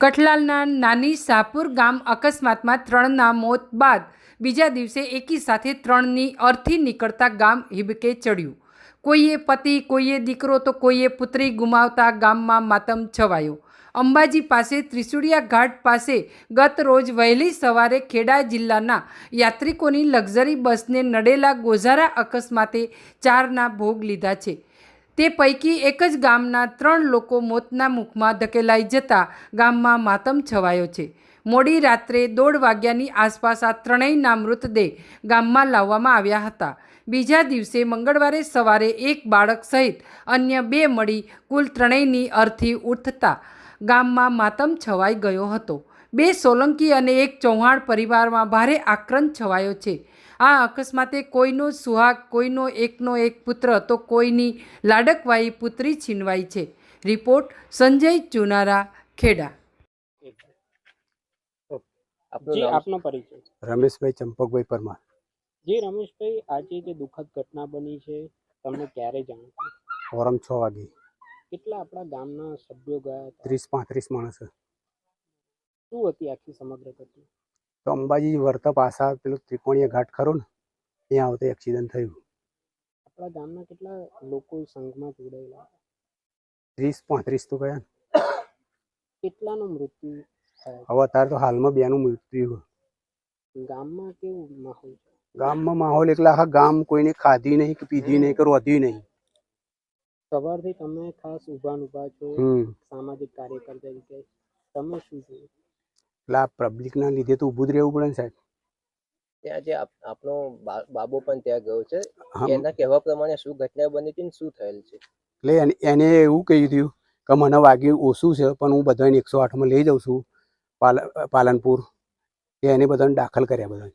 કઠલાલના નાની શાહપુર ગામ અકસ્માતમાં ત્રણના મોત બાદ બીજા દિવસે એકી સાથે ત્રણની અર્થી નીકળતા ગામ હિબકે ચડ્યું. કોઈએ પતિ, કોઈએ દીકરો તો કોઈએ પુત્રી ગુમાવતા ગામમાં માતમ છવાયો. અંબાજી પાસે ત્રિશુળિયા ઘાટ પાસે ગત રોજ વહેલી સવારે ખેડા જિલ્લાના યાત્રિકોની લક્ઝરી બસને નડેલા ગોઝારા અકસ્માતે ચારના ભોગ લીધા છે. તે પૈકી એક જ ગામના ત્રણ લોકો મોતના મુખમાં ધકેલાઈ જતા ગામમાં માતમ છવાયો છે. મોડી રાત્રે દોઢ વાગ્યાની આસપાસ આ ત્રણેયના મૃતદેહ ગામમાં લાવવામાં આવ્યા હતા. બીજા દિવસે મંગળવારે સવારે એક બાળક સહિત અન્ય બે મળી કુલ ત્રણેયની અર્થી ઉઠતા ગામમાં માતમ છવાઈ ગયો હતો. બે સોલંકી અને એક ચૌહાણ પરિવારમાં ભારે આક્રંદ છવાયો છે. આ અકસ્માતે કોઈનો સુહાગ કોઈનો એકનો એક પુત્ર તો કોઈની લાડકવાઈ પુત્રી છીનવાઈ છે. રિપોર્ટ સંજય ચુનારા ખેડા. જી આપનો પરિચય. રમેશભાઈ ચંપકભાઈ પરમાર. જી રમેશભાઈ આજે જે દુઃખદ ઘટના બની છે તમને ક્યારે જાણ થઈ? ફોરમ છ વાગે. કેટલા આપણા ગામના સભ્યો ગયા ત્રીસ પાંત્રીસ માણસ. શું હતી આખી સમગ્ર ઘટના? તો અંબાજી વર્તા પાસા પેલો ત્રિકોણીય ઘાટ ખરો ને ત્યાં આવતો એક્સિડન્ટ થયું. આપણા ગામના કેટલા લોકો સંઘમાં જોડાયેલા ત્રીસ પાંત્રીસ તો ગયા કેટલાનું મૃત્યુ હવે અત્યારે તો હાલમાં બેનું મૃત્યુ ગામમાં કેવું માહોલ ગામમાં માહોલ એટલે આખા ગામ કોઈને ખાધી નહીં કે પીધી નહીં કે રોધી નહીં. સવારથી તમે ખાસ ઊભા ને ઊભા છો સામાજિક કાર્યકર તરીકે. તમે શું જોયું? એટલે આ પબ્લિકના લીધે તો ઊભું જ રહેવું પડે ને સાહેબ. ત્યાં જે આપણો બાબો પણ ત્યાં ગયો છે એના કહેવા પ્રમાણે શું ઘટના બની હતી ને શું થયેલ છે? એટલે એને- એવું કહ્યું હતું કે મને વાગ્યું ઓછું છે પણ હું બધાને એકસો આઠમાં લઈ જાઉં છું પાલ પાલનપુર. એને બધાને દાખલ કર્યા બધા